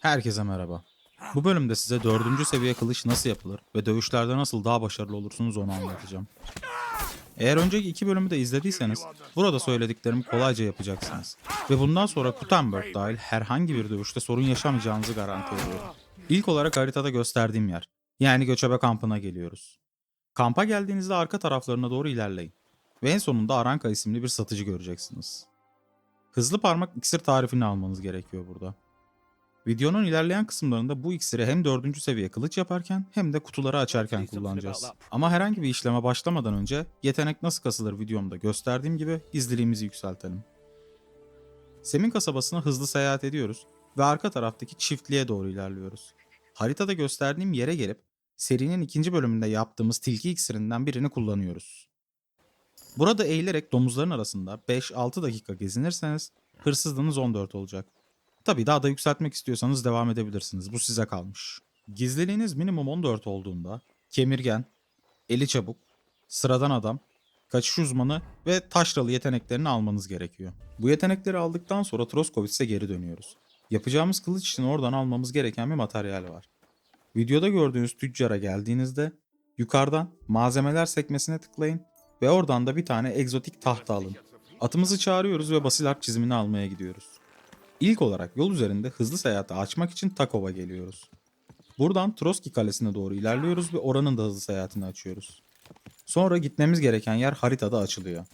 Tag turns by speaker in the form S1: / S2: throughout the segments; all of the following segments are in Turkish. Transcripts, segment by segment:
S1: Herkese merhaba. Bu bölümde size 4. seviye kılıç nasıl yapılır ve dövüşlerde nasıl daha başarılı olursunuz onu anlatacağım. Eğer önceki iki bölümü de izlediyseniz burada söylediklerimi kolayca yapacaksınız. Ve bundan sonra Gutenberg dahil herhangi bir dövüşte sorun yaşamayacağınızı garanti ediyorum. İlk olarak haritada gösterdiğim yer. Yani göçebe kampına geliyoruz. Kampa geldiğinizde arka taraflarına doğru ilerleyin. Ve en sonunda Aranka isimli bir satıcı göreceksiniz. Hızlı parmak iksir tarifini almanız gerekiyor burada. Videonun ilerleyen kısımlarında bu iksiri hem 4. seviye kılıç yaparken hem de kutuları açarken kullanacağız. Ama herhangi bir işleme başlamadan önce yetenek nasıl kasılır videomda gösterdiğim gibi gizliliğimizi yükseltelim. Semin kasabasına hızlı seyahat ediyoruz ve arka taraftaki çiftliğe doğru ilerliyoruz. Haritada gösterdiğim yere gelip serinin ikinci bölümünde yaptığımız tilki iksirinden birini kullanıyoruz. Burada eğilerek domuzların arasında 5-6 dakika gezinirseniz hırsızlığınız 14 olacak. Tabii daha da yükseltmek istiyorsanız devam edebilirsiniz. Bu size kalmış. Gizliliğiniz minimum 14 olduğunda kemirgen, eli çabuk, sıradan adam, kaçış uzmanı ve taşralı yeteneklerini almanız gerekiyor. Bu yetenekleri aldıktan sonra Troskovitz'e geri dönüyoruz. Yapacağımız kılıç için oradan almamız gereken bir materyal var. Videoda gördüğünüz tüccara geldiğinizde yukarıdan malzemeler sekmesine tıklayın ve oradan da bir tane egzotik tahta alın. Atımızı çağırıyoruz ve basil harp çizimini almaya gidiyoruz. İlk olarak yol üzerinde hızlı seyahati açmak için Takov'a geliyoruz. Buradan Troski Kalesi'ne doğru ilerliyoruz ve oranın da hızlı seyahatini açıyoruz. Sonra gitmemiz gereken yer haritada açılıyor.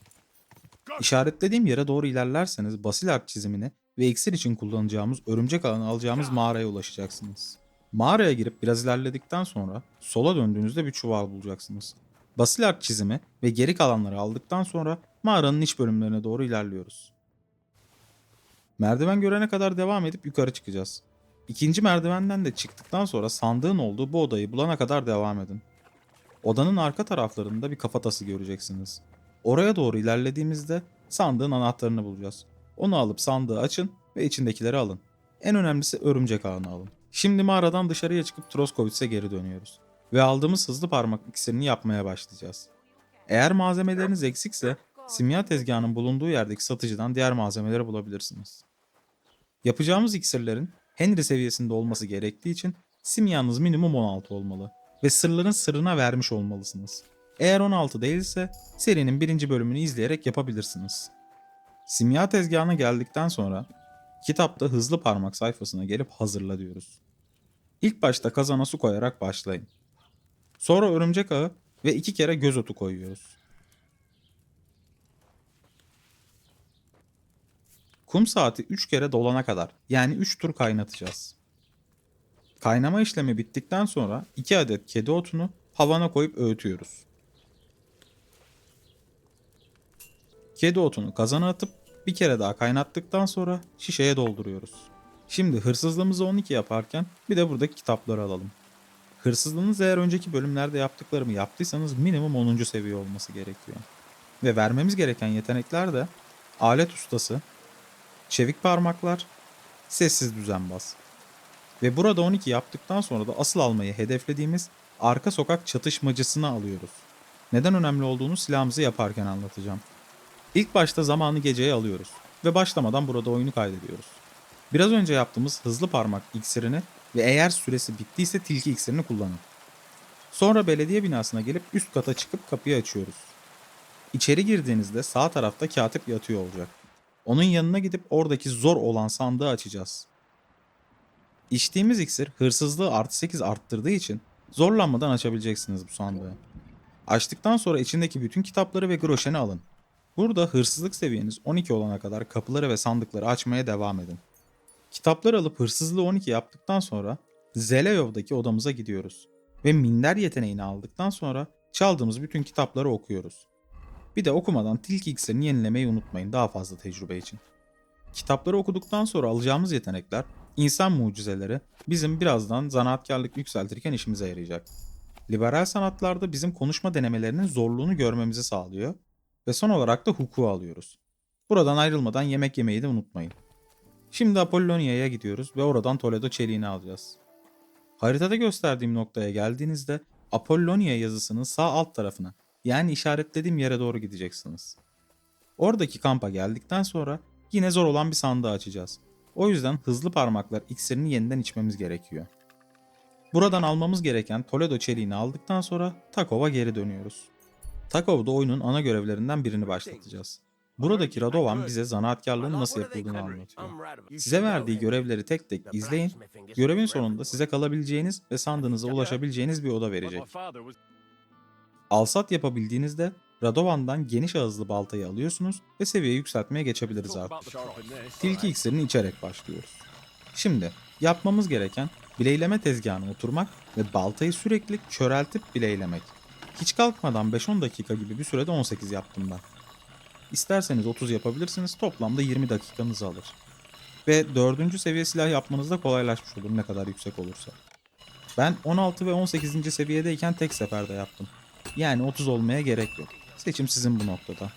S1: İşaretlediğim yere doğru ilerlerseniz basil harp çizimini ve iksir için kullanacağımız örümcek ağını alacağımız mağaraya ulaşacaksınız. Mağaraya girip biraz ilerledikten sonra sola döndüğünüzde bir çuval bulacaksınız. Basil harp çizimi ve geri kalanları aldıktan sonra mağaranın iç bölümlerine doğru ilerliyoruz. Merdiven görene kadar devam edip yukarı çıkacağız. İkinci merdivenden de çıktıktan sonra sandığın olduğu bu odayı bulana kadar devam edin. Odanın arka taraflarında bir kafatası göreceksiniz. Oraya doğru ilerlediğimizde sandığın anahtarını bulacağız. Onu alıp sandığı açın ve içindekileri alın. En önemlisi örümcek ağını alın. Şimdi mağaradan dışarıya çıkıp Troskovitz'e geri dönüyoruz. Ve aldığımız hızlı parmak iksirini yapmaya başlayacağız. Eğer malzemeleriniz eksikse simya tezgahının bulunduğu yerdeki satıcıdan diğer malzemeleri bulabilirsiniz. Yapacağımız iksirlerin Henry seviyesinde olması gerektiği için simyanız minimum 16 olmalı ve sırların sırrına vermiş olmalısınız. Eğer 16 değilse serinin birinci bölümünü izleyerek yapabilirsiniz. Simya tezgahına geldikten sonra kitapta hızlı parmak sayfasına gelip hazırla diyoruz. İlk başta kazana su koyarak başlayın. Sonra örümcek ağı ve iki kere göz otu koyuyoruz. Kum saati 3 kere dolana kadar yani 3 tur kaynatacağız. Kaynama işlemi bittikten sonra 2 adet kedi otunu havana koyup öğütüyoruz. Kedi otunu kazana atıp bir kere daha kaynattıktan sonra şişeye dolduruyoruz. Şimdi hırsızlığımızı 12 yaparken bir de buradaki kitapları alalım. Hırsızlığınız eğer önceki bölümlerde yaptıklarımı yaptıysanız minimum 10. seviye olması gerekiyor. Ve vermemiz gereken yetenekler de alet ustası, çevik parmaklar, sessiz düzenbaz. Ve burada 12 yaptıktan sonra da asıl almayı hedeflediğimiz arka sokak çatışmacısını alıyoruz. Neden önemli olduğunu silahımızı yaparken anlatacağım. İlk başta zamanı geceye alıyoruz ve başlamadan burada oyunu kaydediyoruz. Biraz önce yaptığımız hızlı parmak iksirini ve eğer süresi bittiyse tilki iksirini kullanın. Sonra belediye binasına gelip üst kata çıkıp kapıyı açıyoruz. İçeri girdiğinizde sağ tarafta katip yatıyor olacak. Onun yanına gidip oradaki zor olan sandığı açacağız. İçtiğimiz iksir hırsızlığı artı 8 arttırdığı için zorlanmadan açabileceksiniz bu sandığı. Açtıktan sonra içindeki bütün kitapları ve groşeni alın. Burada hırsızlık seviyeniz 12 olana kadar kapıları ve sandıkları açmaya devam edin. Kitapları alıp hırsızlığı 12 yaptıktan sonra Zeleyov'daki odamıza gidiyoruz. Ve minder yeteneğini aldıktan sonra çaldığımız bütün kitapları okuyoruz. Bir de okumadan tilki iksirini yenilemeyi unutmayın daha fazla tecrübe için. Kitapları okuduktan sonra alacağımız yetenekler, insan mucizeleri bizim birazdan zanaatkarlık yükseltirken işimize yarayacak. Liberal sanatlarda bizim konuşma denemelerinin zorluğunu görmemizi sağlıyor ve son olarak da hukuku alıyoruz. Buradan ayrılmadan yemek yemeyi de unutmayın. Şimdi Apollonia'ya gidiyoruz ve oradan Toledo çeliğini alacağız. Haritada gösterdiğim noktaya geldiğinizde Apollonia yazısının sağ alt tarafına yani işaretlediğim yere doğru gideceksiniz. Oradaki kampa geldikten sonra yine zor olan bir sandığı açacağız. O yüzden hızlı parmaklar iksirini yeniden içmemiz gerekiyor. Buradan almamız gereken Toledo çeliğini aldıktan sonra Takov'a geri dönüyoruz. Takov'da oyunun ana görevlerinden birini başlatacağız. Buradaki Radovan bize zanaatkarlığın nasıl yapıldığını anlatıyor. Size verdiği görevleri tek tek izleyin. Görevin sonunda size kalabileceğiniz ve sandığınıza ulaşabileceğiniz bir oda verecek. Alsat yapabildiğinizde Radovan'dan geniş ağızlı baltayı alıyorsunuz ve seviye yükseltmeye geçebiliriz artık. Tilki iksirini içerek başlıyoruz. Şimdi yapmamız gereken bileyleme tezgahına oturmak ve baltayı sürekli köreltip bileylemek. Hiç kalkmadan 5-10 dakika gibi bir sürede 18 yaptım ben. İsterseniz 30 yapabilirsiniz toplamda 20 dakikanızı alır. Ve 4. seviye silah yapmanız da kolaylaşmış olur ne kadar yüksek olursa. Ben 16 ve 18. seviyedeyken tek seferde yaptım. Yani 30 olmaya gerek yok. Seçim sizin bu noktada.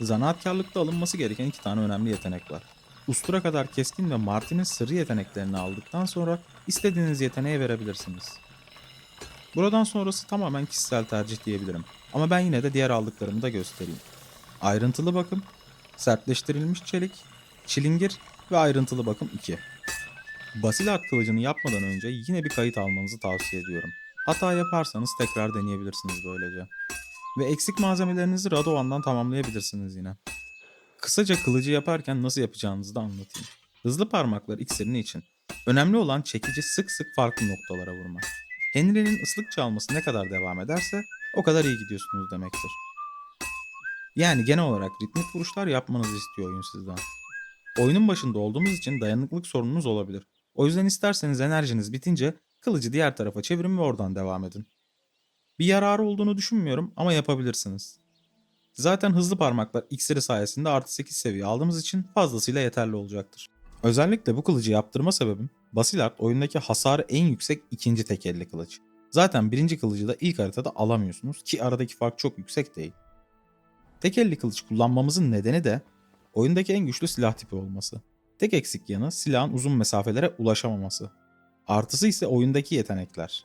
S1: Zanaatkarlıkta alınması gereken iki tane önemli yetenek var. Ustura kadar keskin ve Martin'in sırrı yeteneklerini aldıktan sonra istediğiniz yeteneğe verebilirsiniz. Buradan sonrası tamamen kişisel tercih diyebilirim. Ama ben yine de diğer aldıklarımı da göstereyim. Ayrıntılı bakım, sertleştirilmiş çelik, çilingir ve ayrıntılı bakım 2. Basilat kılıcını yapmadan önce yine bir kayıt almanızı tavsiye ediyorum. Hata yaparsanız tekrar deneyebilirsiniz böylece. Ve eksik malzemelerinizi Radovan'dan tamamlayabilirsiniz yine. Kısaca kılıcı yaparken nasıl yapacağınızı da anlatayım. Hızlı parmaklar iksirini için. Önemli olan çekici sık sık farklı noktalara vurmak. Henry'nin ıslık çalması ne kadar devam ederse o kadar iyi gidiyorsunuz demektir. Yani genel olarak ritmik vuruşlar yapmanızı istiyor oyun sizden. Oyunun başında olduğumuz için dayanıklılık sorununuz olabilir. O yüzden isterseniz enerjiniz bitince kılıcı diğer tarafa çevirin ve oradan devam edin. Bir yararı olduğunu düşünmüyorum ama yapabilirsiniz. Zaten hızlı parmaklar iksiri sayesinde artı 8 seviye aldığımız için fazlasıyla yeterli olacaktır. Özellikle bu kılıcı yaptırma sebebim Basilard oyundaki hasarı en yüksek ikinci tekelli kılıç. Zaten birinci kılıcı da ilk haritada alamıyorsunuz ki aradaki fark çok yüksek değil. Tekelli kılıç kullanmamızın nedeni de oyundaki en güçlü silah tipi olması. Tek eksik yanı silahın uzun mesafelere ulaşamaması. Artısı ise oyundaki yetenekler.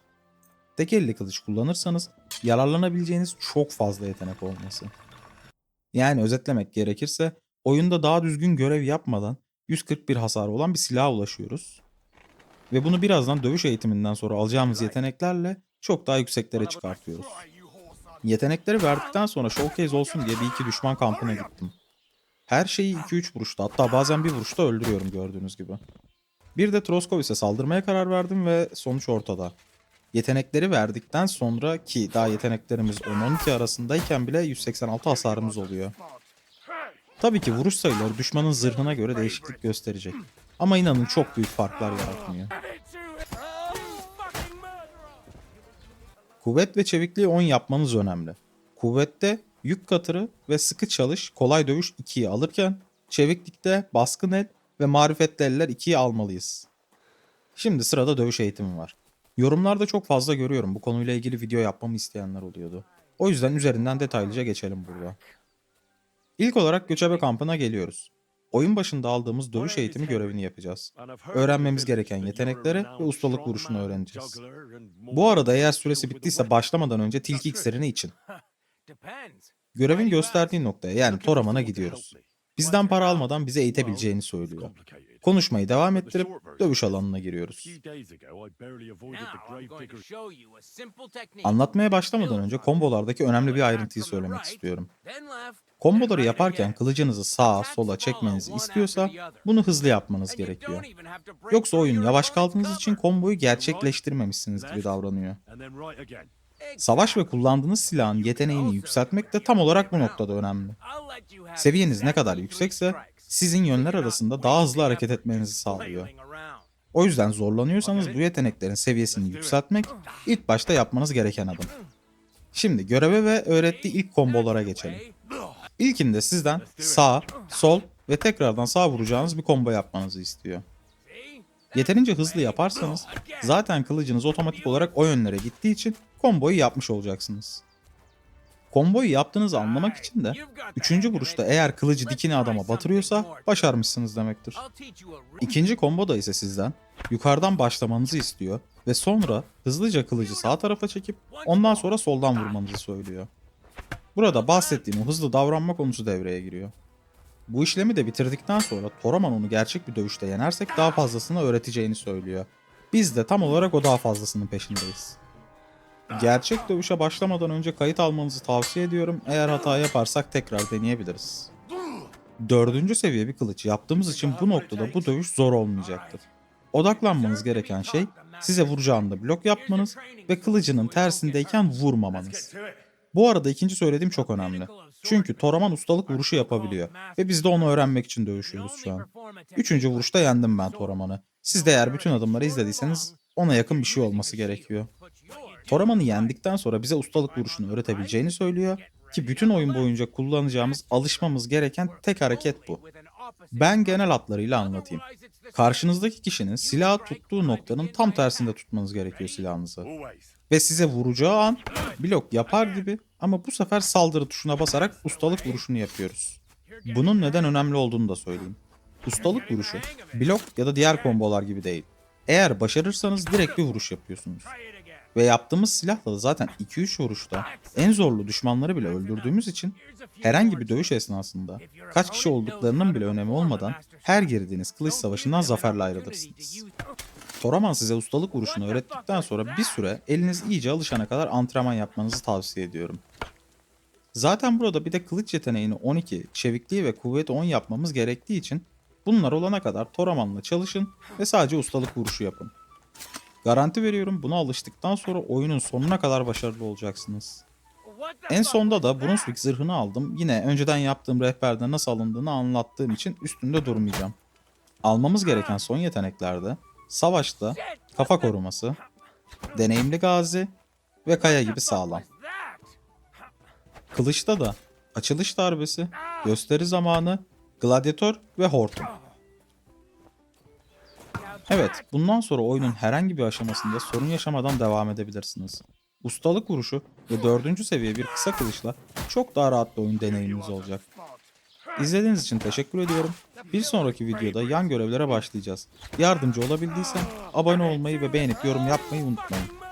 S1: Tek elli kılıç kullanırsanız yararlanabileceğiniz çok fazla yetenek olması. Yani özetlemek gerekirse oyunda daha düzgün görev yapmadan 141 hasarı olan bir silaha ulaşıyoruz. Ve bunu birazdan dövüş eğitiminden sonra alacağımız yeteneklerle çok daha yükseklere çıkartıyoruz. Yetenekleri verdikten sonra showcase olsun diye bir iki düşman kampına gittim. Her şeyi 2-3 vuruşta hatta bazen bir vuruşta öldürüyorum gördüğünüz gibi. Bir de Troskovis'e saldırmaya karar verdim ve sonuç ortada. Yetenekleri verdikten sonra ki daha yeteneklerimiz 10-12 arasındayken bile 186 hasarımız oluyor. Tabii ki vuruş sayıları düşmanın zırhına göre değişiklik gösterecek. Ama inanın çok büyük farklar yaratmıyor. Kuvvet ve çevikliği 10 yapmanız önemli. Kuvvette yük katırı ve sıkı çalış kolay dövüş 2'yi alırken çeviklikte baskın el ve marifetli eller 2'yi almalıyız. Şimdi sırada dövüş eğitimi var. Yorumlarda çok fazla görüyorum bu konuyla ilgili video yapmamı isteyenler oluyordu. O yüzden üzerinden detaylıca geçelim burada. İlk olarak göçebe kampına geliyoruz. Oyun başında aldığımız dövüş eğitimi görevini yapacağız. Öğrenmemiz gereken yetenekleri ve ustalık vuruşunu öğreneceğiz. Bu arada eğer süresi bittiyse başlamadan önce tilki iksirini için. Görevin gösterdiği noktaya yani Toraman'a gidiyoruz. Bizden para almadan bize eğitebileceğini söylüyor. Konuşmayı devam ettirip dövüş alanına giriyoruz. Anlatmaya başlamadan önce kombolardaki önemli bir ayrıntıyı söylemek istiyorum. Komboları yaparken kılıcınızı sağa sola çekmenizi istiyorsa bunu hızlı yapmanız gerekiyor. Yoksa oyun yavaş kaldığınız için komboyu gerçekleştirmemişsiniz gibi davranıyor. Savaş ve kullandığınız silahın yeteneğini yükseltmek de tam olarak bu noktada önemli. Seviyeniz ne kadar yüksekse sizin yönler arasında daha hızlı hareket etmenizi sağlıyor. O yüzden zorlanıyorsanız bu yeteneklerin seviyesini yükseltmek ilk başta yapmanız gereken adım. Şimdi göreve ve öğrettiği ilk kombolara geçelim. İlkinde sizden sağ, sol ve tekrardan sağ vuracağınız bir combo yapmanızı istiyor. Yeterince hızlı yaparsanız zaten kılıcınız otomatik olarak o yönlere gittiği için komboyu yapmış olacaksınız. Komboyu yaptığınızı anlamak için de 3. vuruşta eğer kılıcı dikini adama batırıyorsa başarmışsınız demektir. İkinci komboda ise sizden yukarıdan başlamanızı istiyor ve sonra hızlıca kılıcı sağ tarafa çekip ondan sonra soldan vurmanızı söylüyor. Burada bahsettiğim hızlı davranma konusu devreye giriyor. Bu işlemi de bitirdikten sonra Toraman onu gerçek bir dövüşte yenersek daha fazlasını öğreteceğini söylüyor. Biz de tam olarak o daha fazlasının peşindeyiz. Gerçek dövüşe başlamadan önce kayıt almanızı tavsiye ediyorum. Eğer hata yaparsak tekrar deneyebiliriz. Dördüncü seviye bir kılıç yaptığımız için bu noktada bu dövüş zor olmayacaktır. Odaklanmanız gereken şey size vuracağında blok yapmanız ve kılıcının tersindeyken vurmamanız. Bu arada ikinci söylediğim çok önemli. Çünkü Toraman ustalık vuruşu yapabiliyor ve biz de onu öğrenmek için dövüşüyoruz şu an. Üçüncü vuruşta yendim ben Toraman'ı. Siz de eğer bütün adımları izlediyseniz ona yakın bir şey olması gerekiyor. Toraman'ı yendikten sonra bize ustalık vuruşunu öğretebileceğini söylüyor ki bütün oyun boyunca kullanacağımız, alışmamız gereken tek hareket bu. Ben genel hatlarıyla anlatayım. Karşınızdaki kişinin silahı tuttuğu noktanın tam tersinde tutmanız gerekiyor silahınızı. Ve size vuracağı an blok yapar gibi ama bu sefer saldırı tuşuna basarak ustalık vuruşunu yapıyoruz. Bunun neden önemli olduğunu da söyleyeyim. Ustalık vuruşu blok ya da diğer kombolar gibi değil. Eğer başarırsanız direkt bir vuruş yapıyorsunuz. Ve yaptığımız silahla da zaten 2-3 vuruşta en zorlu düşmanları bile öldürdüğümüz için herhangi bir dövüş esnasında kaç kişi olduklarının bile önemi olmadan her girdiğiniz kılıç savaşından zaferle ayrılırsınız. Toraman size ustalık vuruşunu öğrettikten sonra bir süre eliniz iyice alışana kadar antrenman yapmanızı tavsiye ediyorum. Zaten burada bir de kılıç yeteneğini 12, çevikliği ve kuvveti 10 yapmamız gerektiği için bunlar olana kadar Toraman'la çalışın ve sadece ustalık vuruşu yapın. Garanti veriyorum buna alıştıktan sonra oyunun sonuna kadar başarılı olacaksınız. En sonda da Brunswick zırhını aldım. Yine önceden yaptığım rehberde nasıl alındığını anlattığım için üstünde durmayacağım. Almamız gereken son yeteneklerde savaşta kafa koruması, deneyimli gazi ve kaya gibi sağlam. Kılıçta da açılış darbesi, gösteri zamanı, gladyatör ve hortum. Evet, bundan sonra oyunun herhangi bir aşamasında sorun yaşamadan devam edebilirsiniz. Ustalık vuruşu ve dördüncü seviye bir kısa kılıçla çok daha rahat bir oyun deneyiminiz olacak. İzlediğiniz için teşekkür ediyorum. Bir sonraki videoda yan görevlere başlayacağız. Yardımcı olabildiysem abone olmayı ve beğenip yorum yapmayı unutmayın.